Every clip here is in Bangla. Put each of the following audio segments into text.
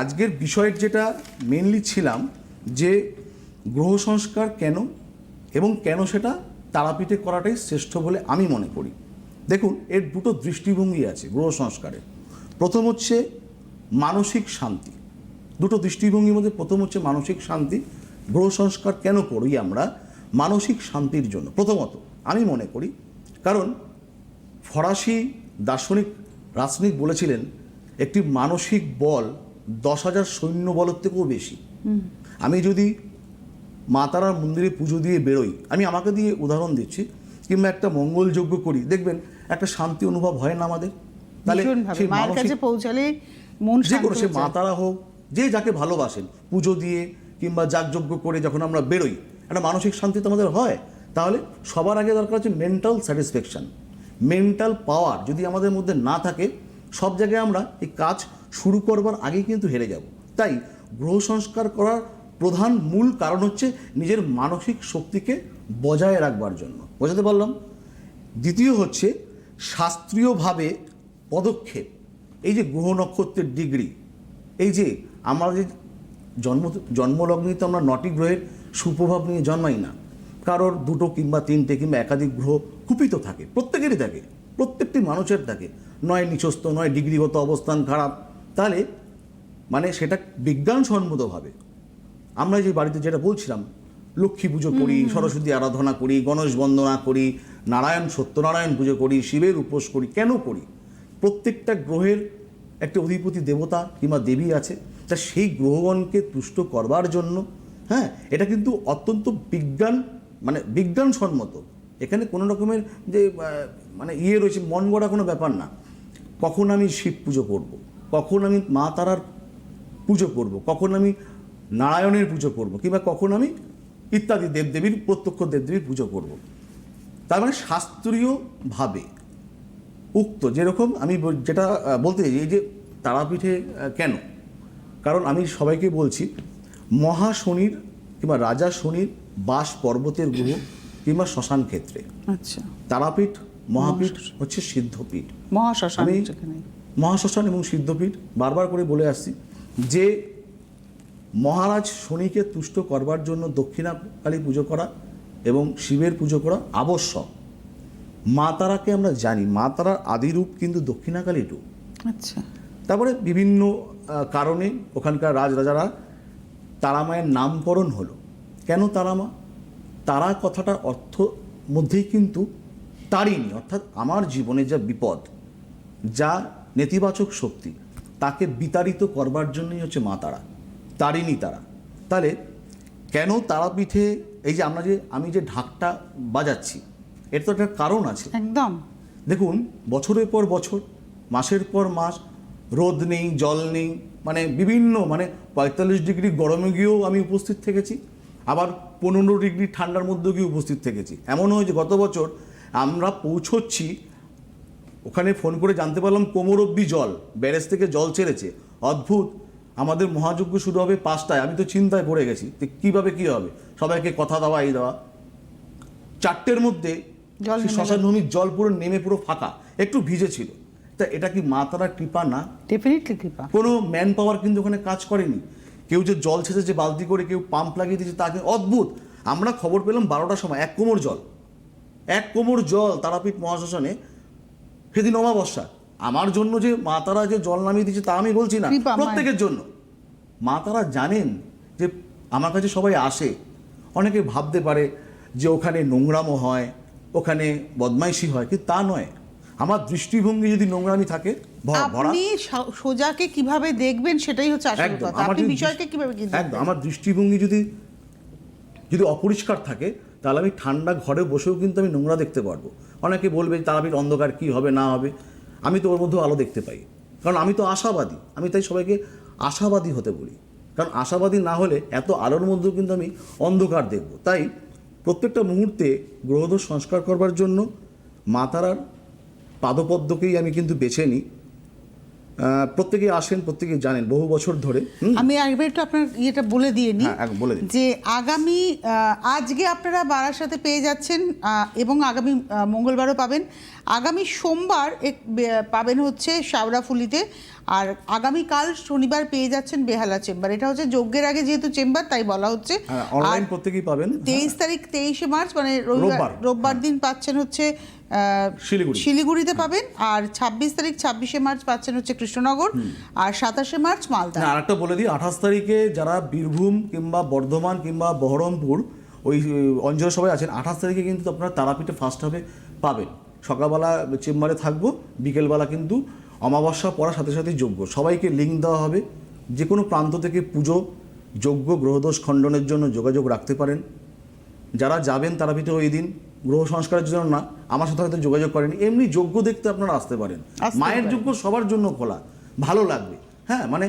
আজকের বিষয়ের যেটা মেনলি ছিলাম, যে গ্রহ সংস্কার কেন এবং কেন সেটা তারাপীঠে করাটাই শ্রেষ্ঠ বলে আমি মনে করি। দেখুন, এর দুটো দৃষ্টিভঙ্গি আছে গ্রহ সংস্কারে। প্রথম হচ্ছে মানসিক শান্তি। দুটো দৃষ্টিভঙ্গির মধ্যে প্রথম হচ্ছে মানসিক শান্তি। গ্রহ সংস্কার কেন করি আমরা? মানসিক শান্তির জন্য। প্রথমত, আমি মনে করি, কারণ ফরাসি দার্শনিক রাজনীক বলেছিলেন, একটি মানসিক বল দশ হাজার সৈন্য বলের থেকেও বেশি। আমি যদি মা তারার মন্দিরে পুজো দিয়ে বেরোই আমি আমাকে দিয়ে উদাহরণ দিচ্ছি কিংবা একটা মঙ্গল যজ্ঞ করি দেখবেন একটা শান্তি অনুভব হয় না আমাদের। ভীষণভাবে সেই কাছে পৌঁছালে মন যে কোনো সে মা তারা হোক যে যাকে ভালোবাসেন পুজো দিয়ে কিংবা যাগযজ্ঞ করে যখন আমরা বেরোই একটা মানসিক শান্তি তো আমাদের হয়। তাহলে সবার আগে দরকার হচ্ছে মেন্টাল স্যাটিসফ্যাকশন মেন্টাল পাওয়ার যদি আমাদের মধ্যে না থাকে সব জায়গায় আমরা এই কাজ শুরু করবার আগেই কিন্তু হেরে যাব। তাই গ্রহ সংস্কার করার প্রধান মূল কারণ হচ্ছে নিজের মানসিক শক্তিকে বজায় রাখবার জন্য। বোঝাতে পারলাম? দ্বিতীয় হচ্ছে শাস্ত্রীয়ভাবে পদক্ষেপ। এই যে গ্রহ নক্ষত্রের ডিগ্রি, এই যে আমাদের জন্ম, জন্মলগ্নে তো আমরা নটি গ্রহের সুপ্রভাব নিয়ে জন্মাই না। কারোর দুটো কিংবা তিনটে কিংবা একাধিক গ্রহ কুপিত থাকে, প্রত্যেকেরই থাকে। প্রত্যেকটি মানুষের থাকে। নয় নিচস্থ নয় ডিগ্রিগত অবস্থান খারাপ। তাহলে মানে সেটা বিজ্ঞানসম্মতভাবে আমরা যে বাড়িতে যেটা বলছিলাম লক্ষ্মী পুজো করি সরস্বতী আরাধনা করি গণেশ বন্দনা করি নারায়ণ সত্যনারায়ণ পুজো করি শিবের উপোস করি কেন করি? প্রত্যেকটা গ্রহের একটা অধিপতি দেবতা কিংবা দেবী আছে তা সেই গ্রহগণকে তুষ্ট করবার জন্য হ্যাঁ এটা কিন্তু অত্যন্ত বিজ্ঞান মানে বিজ্ঞানসম্মত এখানে কোনো রকমের যে মানে ইয়ে রয়েছে মন গড়া কোনো ব্যাপার না কখন আমি শিব পুজো করব। কখন আমি মা তারার পুজো করব। কখন আমি নারায়ণের পুজো করব। কিংবা কখন আমি ইত্যাদি দেবদেবীর প্রত্যক্ষ দেবদেবীর পুজো করব। তার মানে শাস্ত্রীয়ভাবে উক্ত যেরকম আমি যেটা বলতে চাই এই যে তারাপীঠে কেন কারণ আমি সবাইকে বলছি মহা শনির কিংবা রাজা শনির বাস পর্বতের গ্রহ কিংবা শ্মশান ক্ষেত্রে আচ্ছা তারাপীঠ মহাপীঠ হচ্ছে সিদ্ধপীঠ। মহাশ্মশান মহাশ্মশান এবং সিদ্ধপীঠ বারবার করে বলে আসছি যে মহারাজ শনিকে তুষ্ট করবার জন্য দক্ষিণাকালী পুজো করা এবং শিবের পুজো করা আবশ্যক। মা তারাকে আমরা জানি মা তারার আদিরূপ কিন্তু দক্ষিণাকালী রূপ। আচ্ছা। তারপরে বিভিন্ন কারণে ওখানকার রাজরাজারা তারামায়ের নামকরণ হলো। কেন তারামা? তারা কথাটার অর্থ মধ্যেই কিন্তু তারিণী অর্থাৎ আমার জীবনে যা বিপদ যা নেতিবাচক শক্তি তাকে বিতাড়িত করবার জন্যই হচ্ছে মা তারা। তারিণী তারা। তাহলে কেন তারাপীঠে এই যে আমরা যে আমি যে ঢাকটা বাজাচ্ছি এর তো একটা কারণ আছে। একদম। দেখুন বছরের পর বছর মাসের পর মাস রোদ নেই জল নেই মানে বিভিন্ন মানে পঁয়তাল্লিশ ডিগ্রি গরমে গিয়েও আমি উপস্থিত থেকেছি আবার পনেরো ডিগ্রি ঠান্ডার মধ্যেও গিয়ে উপস্থিত থেকেছি। এমন হয়েছে গত বছর আমরা পৌঁছচ্ছি ওখানে ফোন করে জানতে পারলাম কোমর অব্দি জল ব্যারেজ থেকে জল ছেড়েছে। অদ্ভুত আমাদের মহাযজ্ঞ শুরু হবে পাঁচটায় আমি তো চিন্তায় পড়ে গেছি তো কীভাবে কী হবে। সবাইকে কথা দেওয়া এই দেওয়া। চারটের মধ্যে জল সেই নেমে শ্মশান ভূমির জল পুরো নেমে পুরো ফাঁকা একটু ভিজে ছিল। তা এটা কি মা তারা কৃপা না? ডেফিনেটলি কৃপা কোনো ম্যান পাওয়ার কিন্তু ওখানে কাজ করেনি। কেউ যে জল ছেঁচেছে বালতি করে কেউ পাম্প লাগিয়ে দিয়েছে তাকে অদ্ভুত। আমরা খবর পেলাম বারোটার সময় এক কোমর জল। এক কোমর জল তারাপীঠ মহাশ্মশানে সেদিন অমাবস্যা। আমার জন্য যে মা তারা যে জল নামিয়ে দিয়েছে তা আমি বলছি না প্রত্যেকের জন্য। মা তারা জানেন যে আমার কাছে সবাই আসে। অনেকে ভাবতে পারে যে ওখানে নোংরামও হয় ওখানে বদমাইশি হয় কিন্তু তা নয়। আমার দৃষ্টিভঙ্গি যদি নোংরামি থাকে আপনি সোজাকে কীভাবে দেখবেন সেটাই হচ্ছে আসল কথা। আপনি বিষয়কে কীভাবে একদম। আমার দৃষ্টিভঙ্গি যদি যদি অপরিষ্কার থাকে তাহলে আমি ঠান্ডা ঘরে বসেও কিন্তু আমি নোংরা দেখতে পারব। অনেকে বলবে তারাপীঠ অন্ধকার কি হবে, না হবে। আমি তো ওর মধ্যেও আলো দেখতে পাই। কারণ আমি তো আশাবাদী। আমি তাই সবাইকে আশাবাদী হতে বলি। কারণ আশাবাদী না হলে এত আলোর মধ্যেও কিন্তু আমি অন্ধকার দেখব। তাই প্রত্যেকটা মুহূর্তে গ্রহদোষ সংস্কার করবার জন্য মাতারার পাদপদ্মকেই আমি কিন্তু বেছে নিই। প্রত্যেকেই আসেন প্রত্যেকেই জানেন বহু বছর ধরে আমি একবার একটু আপনার ইয়েটা বলে দিয়ে নিই হ্যাঁ, বলে। যে আগামী আজকে আপনারা বারাসাতে পেয়ে যাচ্ছেন এবং আগামী মঙ্গলবারও পাবেন আগামী সোমবার এক পাবেন হচ্ছে শাওড়াফুলিতে আর আগামীকাল শনিবার পেয়ে যাচ্ছেন বেহালা চেম্বার এটা হচ্ছে যজ্ঞের আগে যেহেতু চেম্বার তাই বলা হচ্ছে হ্যাঁ অনলাইন প্রত্যেকেই পাবেন তেইশ তারিখ তেইশে মার্চ মানে রবিবার রোববার। দিন পাচ্ছেন হচ্ছে। শিলিগুড়িতে পাবেন আর ছাব্বিশ তারিখ ছাব্বিশে মার্চ পাচ্ছেন হচ্ছে কৃষ্ণনগর আর সাতাশে মার্চ মালদা। না আরেকটা বলে দিই আঠাশ তারিখে যারা বীরভূম কিংবা বর্ধমান কিংবা বহরমপুর ওই অঞ্চল সবাই আছেন আঠাশ তারিখে কিন্তু আপনারা তারাপীঠে ফার্স্ট হবে পাবেন। সকালবেলা চেম্বারে থাকব বিকেলবেলা কিন্তু অমাবস্যা পড়ার সাথে সাথে যোগ্য। সবাইকে লিঙ্ক দেওয়া হবে যে কোনো প্রান্ত থেকে পুজো যোগ্য গ্রহদোষ খণ্ডনের জন্য যোগাযোগ রাখতে পারেন। যারা যাবেন তারা ভিতরে ওই দিন গ্রহ সংস্কারের জন্য না আমার সাথে হয়তো যোগাযোগ করেন। এমনি যোগ্য দেখতে আপনারা আসতে পারেন। মায়ের যোগ্য সবার জন্য খোলা ভালো লাগবে। হ্যাঁ মানে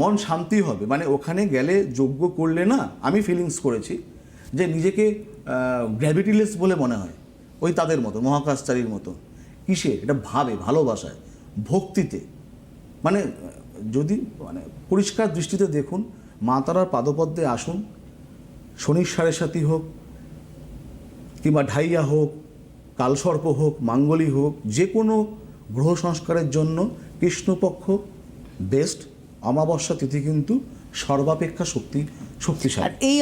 মন শান্তি হবে। মানে ওখানে গেলে যোগ্য করলে না আমি ফিলিংস করেছি যে নিজেকে গ্র্যাভিটিলেস বলে মনে হয়। ওই তাদের মতো মহাকাশচারীর মতো। কিসে? এটা ভাবে ভালোবাসায় ভক্তিতে। মানে যদি মানে পরিষ্কার দৃষ্টিতে দেখুন মা তারার পাদপদ্মে আসুন শনির সাড়ে সাথী হোক, কিংবা ঢাইয়া হোক, কালসর্প হোক, মাঙ্গলি হোক, যে কোনো গ্রহ সংস্কারের জন্য কৃষ্ণপক্ষ বেস্ট অমাবস্যা তিথি কিন্তু সর্বাপেক্ষা শক্তি, শক্তিশালী। এই